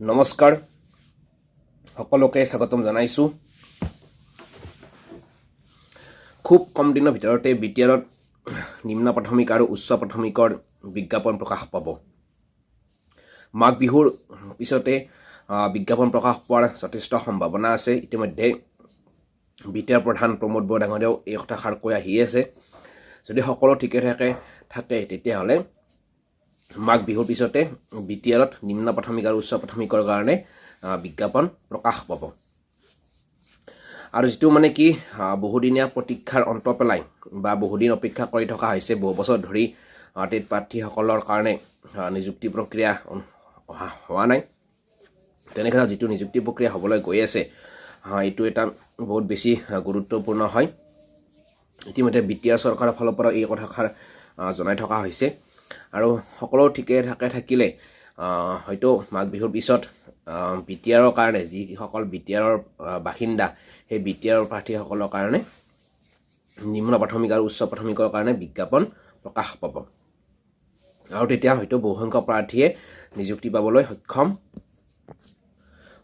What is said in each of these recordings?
নমস্কাৰ। সকলোকে স্বাগতম জনাইছোঁ। খুব কম দিনৰ ভিতৰতে বি টি আৰত নিম্ন প্ৰাথমিক আৰু উচ্চ প্ৰাথমিকৰ বিজ্ঞাপন প্ৰকাশ পাব। মাঘ বিহুৰ পিছতে বিজ্ঞাপন প্ৰকাশ পোৱাৰ যথেষ্ট সম্ভাৱনা আছে। ইতিমধ্যে বি টি আৰ প্ৰধান প্ৰমোদ বৰা ডাঙৰীয়াও এই কথাষাৰ কৈ আহি আছে। যদি সকলো ঠিকে থাকে থাকে তেতিয়াহ'লে মাঘ বিহুৰ পিছতে বি টি আৰত নিম্ন প্ৰাথমিক আৰু উচ্চ প্ৰাথমিকৰ কাৰণে বিজ্ঞাপন প্ৰকাশ পাব। আৰু যিটো মানে কি বহুদিনীয়া প্ৰতীক্ষাৰ অন্ত পেলাই বা বহুদিন অপেক্ষা কৰি থকা হৈছে বহু বছৰ ধৰি টেট প্ৰাৰ্থীসকলৰ কাৰণে নিযুক্তি প্ৰক্ৰিয়া অহা হোৱা নাই। তেনেক্ষেত্ৰত যিটো নিযুক্তি প্ৰক্ৰিয়া হ'বলৈ গৈ আছে এইটো এটা বহুত বেছি গুৰুত্বপূৰ্ণ হয়। ইতিমধ্যে বি টি আৰ চৰকাৰৰ ফালৰ পৰা এই কথাষাৰ জনাই থকা হৈছে। আৰু সকলো ঠিকে থাকে থাকিলে হয়তো মাঘ বিহুৰ পিছত বি টি আৰৰ কাৰণে যিসকল বি টি আৰৰ বাসিন্দা সেই বি টি আৰৰ প্ৰাৰ্থীসকলৰ কাৰণে নিম্ন প্ৰাথমিক আৰু উচ্চ প্ৰাথমিকৰ কাৰণে বিজ্ঞাপন প্ৰকাশ পাব। আৰু তেতিয়া হয়তো বহুসংখ্যক প্ৰাৰ্থীয়ে নিযুক্তি পাবলৈ সক্ষম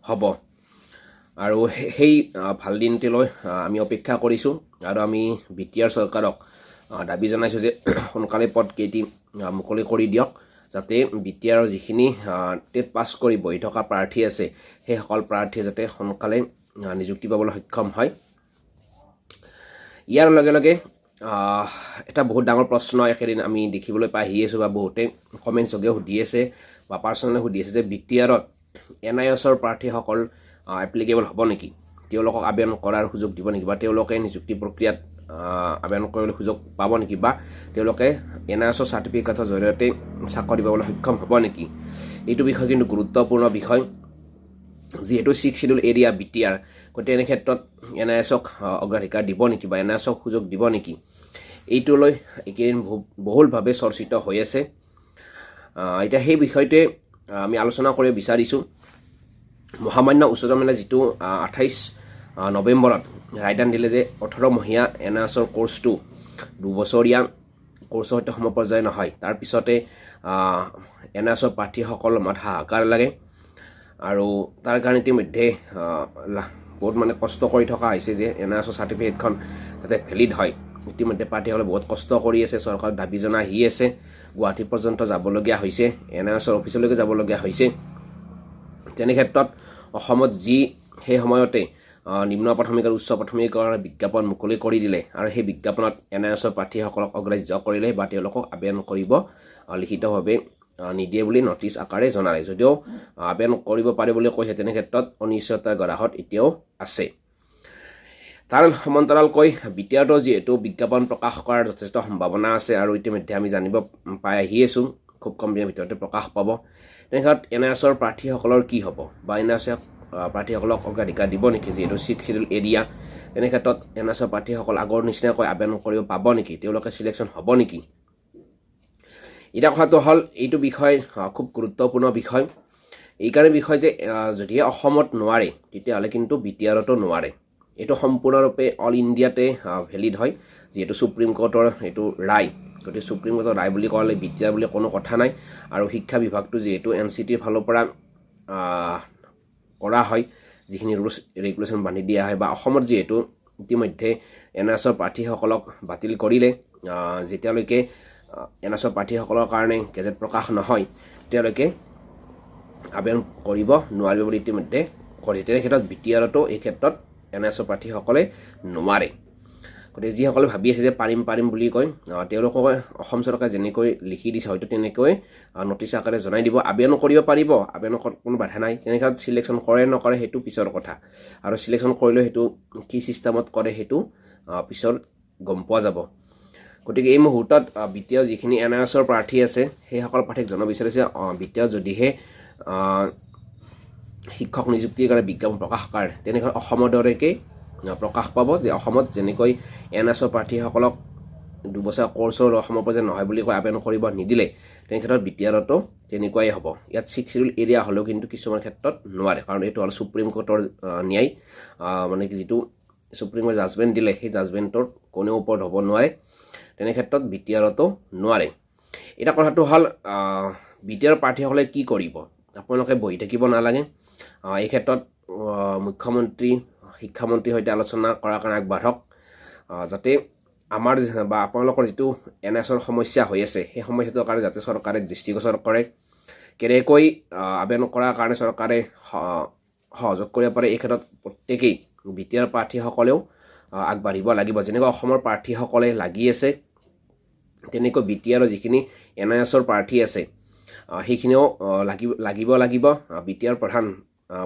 হ'ব। আৰু সেই- ভাল দিনটিলৈ আমি অপেক্ষা কৰিছোঁ আৰু আমি বি টি আৰ চৰকাৰক দাবী জনাইছোঁ যে সোনকালে পদ কেইটি আহ, মুকলি কৰি দিয়ক যাতে বি টি আৰৰ যিখিনি টেট পাছ কৰি বহি থকা প্ৰাৰ্থী আছে সেইসকল প্ৰাৰ্থীয়ে যাতে সোনকালে নিযুক্তি পাবলৈ সক্ষম হয়। ইয়াৰ লগে লগে এটা বহুত ডাঙৰ প্ৰশ্ন একেদিন আমি দেখিবলৈ পাই আহি আছোঁ বা বহুতে কমেণ্টছ যোগে সুধি আছে বা পাৰ্চনেলি সুধি আছে যে বি টি আৰত এন আই এছৰ প্ৰাৰ্থীসকল এপ্লিকেবল হ'ব নেকি? তেওঁলোকক আবেদন কৰাৰ সুযোগ দিব নেকি? বা তেওঁলোকে নিযুক্তি প্ৰক্ৰিয়াত আবেদন কৰিবলৈ সুযোগ পাব নেকি? বা তেওঁলোকে এন আই এছৰ চাৰ্টিফিকেটৰ জৰিয়তে চাকৰি পাবলৈ সক্ষম হ'ব নেকি? এইটো বিষয় কিন্তু গুৰুত্বপূৰ্ণ বিষয়। যিহেতু six schedule area B T R গতিকে তেনে ক্ষেত্ৰত এন আই এছক অগ্ৰাধিকাৰ দিব নেকি বা এন আই এছক সুযোগ দিব নেকি? এইটোলৈ এইকেইদিন বহু- বহুলভাৱে চৰ্চিত হৈ আছে। এতিয়া সেই বিষয়টোৱে আমি আলোচনা কৰিব বিচাৰিছোঁ। মহামান্য উচ্চতম ন্যায়ালয়ে যিটো আঠাইছ নৱেম্বৰত ৰায়দান দিলে যে ওঠৰমহীয়া এন আই এছৰ কৰ্চটো দুবছৰীয়া কৰ্চৰ সৈতে সমপৰ্যায় নহয়। তাৰপিছতে এন আই এছৰ প্ৰাৰ্থীসকলৰ মাত হাহাকাৰ লাগে আৰু তাৰ কাৰণে ইতিমধ্যে বহুত মানে কষ্ট কৰি থকা হৈছে যে এন আই এছৰ চাৰ্টিফিকেটখন যাতে ভেলিড হয়। ইতিমধ্যে প্ৰাৰ্থীসকলে বহুত কষ্ট কৰি আছে চৰকাৰক দাবী জনাই আহি আছে। গুৱাহাটী পৰ্যন্ত যাবলগীয়া হৈছে এন আই এছৰ অফিচলৈকে যাবলগীয়া হৈছে। তেনে ক্ষেত্ৰত অসমত যি সেই সময়তে নিম্ন প্ৰাথমিক আৰু উচ্চ প্ৰাথমিকৰ বিজ্ঞাপন মুকলি কৰি দিলে। আৰু সেই বিজ্ঞাপনত এন আই এছৰ প্ৰাৰ্থীসকলক অগ্ৰাহ্য কৰিলে বা তেওঁলোকক আবেদন কৰিব লিখিতভাৱে নিদিয়ে বুলি নটিচ আকাৰে জনালে। যদিও আবেদন কৰিব পাৰে বুলি কৈছে তেনে ক্ষেত্ৰত অনিশ্চয়তাৰ গৰাহত এতিয়াও আছে। তাৰ সমান্তৰালকৈ বি টি আৰতো যিহেতু বিজ্ঞাপন প্ৰকাশ কৰাৰ যথেষ্ট সম্ভাৱনা আছে আৰু ইতিমধ্যে আমি জানিব পাই আহি আছোঁ খুব কম দিনৰ ভিতৰতে প্ৰকাশ পাব। তেনেক্ষেত্ৰত এন আই এছৰ প্ৰাৰ্থীসকলৰ কি হ'ব বা এন আই এছে প্ৰাৰ্থীসকলক অগ্ৰাধিকাৰ দিব নেকি? যিহেতু ছিক্স শিডিউল এৰিয়া, তেনে ক্ষেত্ৰত এন আই এছৰ প্ৰাৰ্থীসকল আগৰ নিচিনাকৈ আবেদন কৰিব পাব নেকি? তেওঁলোকে চিলেকশ্যন হ'ব নেকি? এতিয়া কথাটো হ'ল, এইটো বিষয় খুব গুৰুত্বপূৰ্ণ বিষয়। এইকাৰণে বিষয় যে যদিহে অসমত নোৱাৰে, তেতিয়াহ'লে কিন্তু বি টি আৰতো নোৱাৰে। এইটো সম্পূৰ্ণৰূপে অল ইণ্ডিয়াতে ভেলিড হয়, যিহেতু ছুপ্ৰিম কোৰ্টৰ এইটো ৰায়। গতিকে ছুপ্ৰিম কোৰ্টৰ ৰায় বুলি ক'লে বি টি আৰ বুলি কোনো কথা নাই। আৰু শিক্ষা বিভাগটো যিহেতু এন চি টিৰ ফালৰ পৰা কৰা হয় যিখিনি ৰুলছ ৰেগুলেশ্যন বান্ধি দিয়া হয় বা অসমত যিহেতু ইতিমধ্যে এন আই এছৰ প্ৰাৰ্থীসকলক বাতিল কৰিলে যেতিয়ালৈকে এন আই এছৰ প্ৰাৰ্থীসকলৰ কাৰণে গেজেট প্ৰকাশ নহয় তেতিয়ালৈকে আবেদন কৰিব নোৱাৰিব বুলি ইতিমধ্যে কৰিছে তেনে ক্ষেত্ৰত বি টি আৰতো এই ক্ষেত্ৰত এন আই এছৰ প্ৰাৰ্থীসকলে নোৱাৰে। গতিকে যিসকলে ভাবি আছে যে পাৰিম পাৰিম বুলি কয় তেওঁলোকক অসম চৰকাৰে যেনেকৈ লিখি দিছে হয়তো তেনেকৈ নটিচ আকাৰে জনাই দিব। আবেদন কৰিব পাৰিব আবেদন কৰাত কোনো বাধা নাই। তেনে ক্ষেত্ৰত চিলেকশ্যন কৰে নকৰে সেইটো পিছৰ কথা। আৰু চিলেকশ্যন কৰিলেও সেইটো কি ছিষ্টেমত কৰে সেইটো পিছত গম পোৱা যাব। গতিকে এই মুহূৰ্তত আহ, বি টি আৰ যিখিনি এন আই এছৰ প্ৰাৰ্থী আছে সেইসকল প্ৰাৰ্থীক জনাব বিচাৰিছে। আহ, বি টি আৰ যদিহে শিক্ষক নিযুক্তিৰ কাৰণে বিজ্ঞাপন প্ৰকাশ কৰে তেনেক্ষেত্ৰত অসমৰ দৰেকৈ আহ, প্ৰকাশ পাব যে অসমত যেনেকৈ এন এছৰ প্ৰাৰ্থীসকলক দুবছৰ কৰ্চৰ অসমৰ পৰ্যায়ত নহয় বুলি কৈ আবেদন কৰিব নিদিলে তেনে ক্ষেত্ৰত বি টি আৰতো তেনেকুৱাই হ'ব। ইয়াত ছিক্স শিডিউল এৰিয়া হ'লেও কিন্তু কিছুমান ক্ষেত্ৰত নোৱাৰে কাৰণ এইটো হ'ল ছুপ্ৰিম কোৰ্টৰ ন্যায়। মানে কি যিটো ছুপ্ৰিম কোৰ্টে জাজমেণ্ট দিলে সেই জাজমেণ্টৰ কোনেও ওপৰত হ'ব নোৱাৰে তেনে ক্ষেত্ৰত বি টি আৰতো নোৱাৰে। এতিয়া কথাটো হ'ল বি টি আৰ প্ৰাৰ্থীসকলে কি কৰিব? আপোনালোকে বহি থাকিব নালাগে। এই ক্ষেত্ৰত মুখ্যমন্ত্ৰী শিক্ষামন্ত্ৰীৰ সৈতে আলোচনা কৰাৰ কাৰণে আগবাঢ়ক। যাতে আমাৰ বা আপোনালোকৰ যিটো এন এছৰ সমস্যা হৈ আছে সেই সমস্যাটোৰ কাৰণে যাতে চৰকাৰে দৃষ্টিগোচৰ কৰে। কেনেকৈ আবেদন কৰাৰ কাৰণে চৰকাৰে সহযোগ কৰিব পাৰে এই ক্ষেত্ৰত প্ৰত্যেকেই বি টি আৰ প্ৰাৰ্থীসকলেও আগবাঢ়িব লাগিব। যেনেকৈ অসমৰ প্ৰাৰ্থীসকলে লাগি আছে তেনেকৈ বি টি আৰৰ যিখিনি এন আই এছৰ প্ৰাৰ্থী আছে সেইখিনিও বি টি আৰ প্ৰধান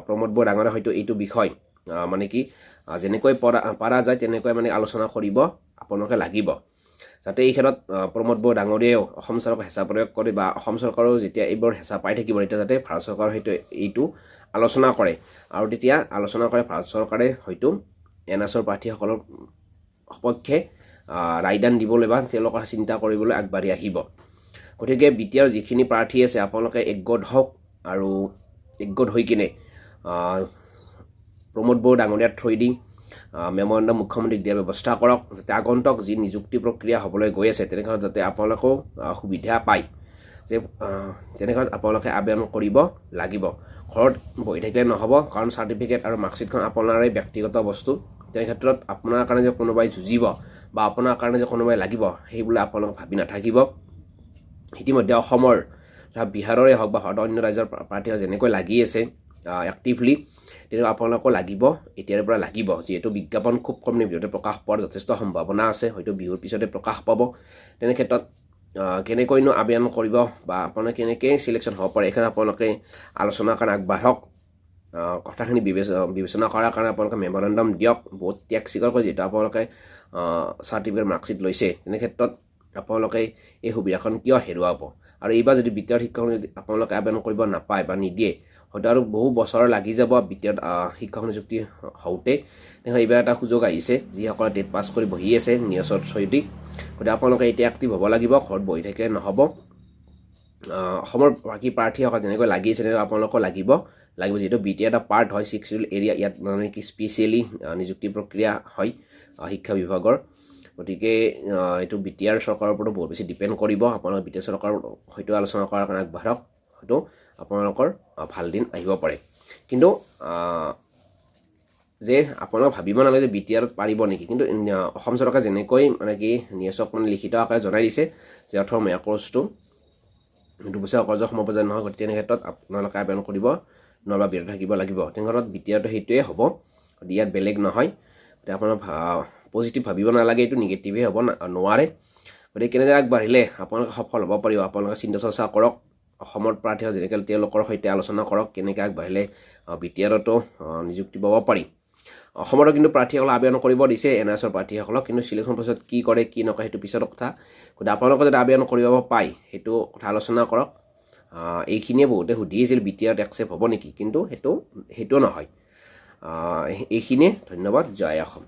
প্ৰমোদ বড়ো ডাঙৰে হয়তো এইটো বিষয় মানে কি যেনেকৈ পৰা পৰা যায় তেনেকৈ মানে আলোচনা কৰিব আপোনালোকে লাগিব। যাতে এই ক্ষেত্ৰত প্ৰমোদ বড়ো ডাঙৰীয়াও অসম চৰকাৰক হেঁচা প্ৰয়োগ কৰে বা অসম চৰকাৰেও যেতিয়া এইবোৰ হেঁচা পাই থাকিব তেতিয়া যাতে ভাৰত চৰকাৰৰ সৈতে এইটো আলোচনা কৰে। আৰু তেতিয়া আলোচনা কৰে ভাৰত চৰকাৰে হয়তো এন এছৰ প্ৰাৰ্থীসকলৰ সপক্ষে ৰায়দান দিবলৈ বা তেওঁলোকৰ চিন্তা কৰিবলৈ আগবাঢ়ি আহিব। গতিকে বি টি আৰ যিখিনি প্ৰাৰ্থী আছে আপোনালোকে একগোট হওক আৰু একগোট হৈ কিনে প্ৰমোদ বড়ো ডাঙৰীয়াৰ থ্ৰুৱেদি মেমৰেণ্ডাম মুখ্যমন্ত্ৰীক দিয়াৰ ব্যৱস্থা কৰক যাতে আগন্তুক যি নিযুক্তি প্ৰক্ৰিয়া হ'বলৈ গৈ আছে তেনেক্ষেত্ৰত যাতে আপোনালোকেও সুবিধা পায় যে তেনেক্ষেত্ৰত আপোনালোকে আবেদন কৰিব লাগিব। ঘৰত বহি থাকিলে নহ'ব কাৰণ চাৰ্টিফিকেট আৰু মাৰ্কশ্বিটখন আপোনাৰে ব্যক্তিগত বস্তু। তেনেক্ষেত্ৰত আপোনাৰ কাৰণে যে কোনোবাই যুঁজিব বা আপোনাৰ কাৰণে যে কোনোবাই লাগিব সেইবোলে আপোনালোকে ভাবি নাথাকিব। ইতিমধ্যে অসমৰ বিহাৰৰে হওক বা অন্য ৰাজ্যৰ প্ৰা- প্ৰাৰ্থীসকল যেনেকৈ লাগি আছে এক্টিভলি তেনেকৈ আপোনালোকো লাগিব এতিয়াৰ পৰা লাগিব। যিহেতু বিজ্ঞাপন খুব কম ভিতৰতে প্ৰকাশ পোৱাৰ যথেষ্ট সম্ভাৱনা আছে। হয়তো বিহুৰ পিছতে প্ৰকাশ পাব। তেনে ক্ষেত্ৰত আহ, কেনেকৈনো আবেদন কৰিব বা আপোনালোকে কেনেকৈ চিলেকশ্যন হ'ব পাৰে এইখিনি আপোনালোকে আলোচনাৰ কাৰণে আগবাঢ়ক। কথাখিনি বিবেচ বিবেচনা কৰাৰ কাৰণে আপোনালোকে মেমৰেণ্ডাম দিয়ক। বহুত ত্যাগ স্বীকাৰ কৰি যিহেতু আপোনালোকে চাৰ্টিফিকেট মাৰ্কশ্বিট লৈছে। তেনে ক্ষেত্ৰত আপোনালোকে এই সুবিধাখন কিয় হেৰুৱাব? আৰু এইবাৰ যদি বিদ্যালয়ৰ শিক্ষক আপোনালোকে আবেদন কৰিব নাপায় বা নিদিয়ে হয়তো আৰু বহু বছৰ লাগি যাব আহ, শিক্ষক নিযুক্তি হওঁতে। তেনেহ'লে এইবাৰ এটা সুযোগ আহিছে যিসকলে টেট পাছ কৰি বহি আছে নিউজৰ থ্ৰুৱেদি গতিকে আপোনালোকে এতিয়া এক্টিভ হ'ব লাগিব ঘৰত বহি থাকিলে নহ'ব। অসমৰ বাকী প্ৰাৰ্থীসকল যেনেকৈ লাগি আছে তেনেকৈ আপোনালোকো লাগিব। লাগিব যিহেতু বি টি এটা পাৰ্ট হয় ছিক্স এৰিয়া ইয়াত মানে কি স্পেচিয়েলি নিযুক্তি প্ৰক্ৰিয়া হয় শিক্ষা বিভাগৰ। গতিকে এইটো বি টি আৰ চৰকাৰৰ ওপৰতো বহুত বেছি ডিপেণ্ড কৰিব। আপোনালোকে বি টি আৰ চৰকাৰৰ সৈতে আলোচনা কৰাৰ কাৰণে আগবাঢ়ক। হয়তো আপোনালোকৰ ভাল দিন আহিব পাৰে। কিন্তু যে আপোনালোকে ভাবিব নালাগে যে বি টি আৰত পাৰিব নেকি কিন্তু অসম চৰকাৰে যেনেকৈ মানে কি নিউজক মানে লিখিত আকাৰে জনাই দিছে যে অথৰ মেয়া কৰ্চটো দুবছৰীয়া কৰ্জৰ সমাপ্ত নহয় গতিকে তেনে ক্ষেত্ৰত আপোনালোকে আবেদন কৰিব নহ'বা বিৰত থাকিব লাগিব। তেনে ক্ষেত্ৰত বি টি আৰটো সেইটোৱে হ'ব ইয়াত বেলেগ নহয়। গতিকে আপোনাৰ পজিটিভ ভাবিব নালাগে এইটো নিগেটিভে হ'ব নোৱাৰে। গতিকে কেনেদৰে আগবাঢ়িলে আপোনালোকে সফল হ'ব পাৰিব আপোনালোকে চিন্তা চৰ্চা কৰক। অসমৰ প্ৰাৰ্থীসকল যেনেকৈ তেওঁলোকৰ সৈতে আলোচনা কৰক কেনেকৈ আগবাঢ়িলে বি টি আৰতো নিযুক্তি পাব পাৰি। অসমতো কিন্তু প্ৰাৰ্থীসকলে আবেদন কৰিব দিছে এন এছৰ প্ৰাৰ্থীসকলক কিন্তু চিলেকশ্যন প্ৰচেছত কি কৰে কি নকৰে সেইটো পিছৰ কথা। গতিকে আপোনালোকে যদি আবেদন কৰিব পায় সেইটো কথা আলোচনা কৰক। এইখিনিয়ে বহুতে সুধি আছিল বি টি আৰত একচেপ্ট হ'ব নেকি? কিন্তু সেইটো সেইটো নহয়। এইখিনিয়ে ধন্যবাদ জয় অসম।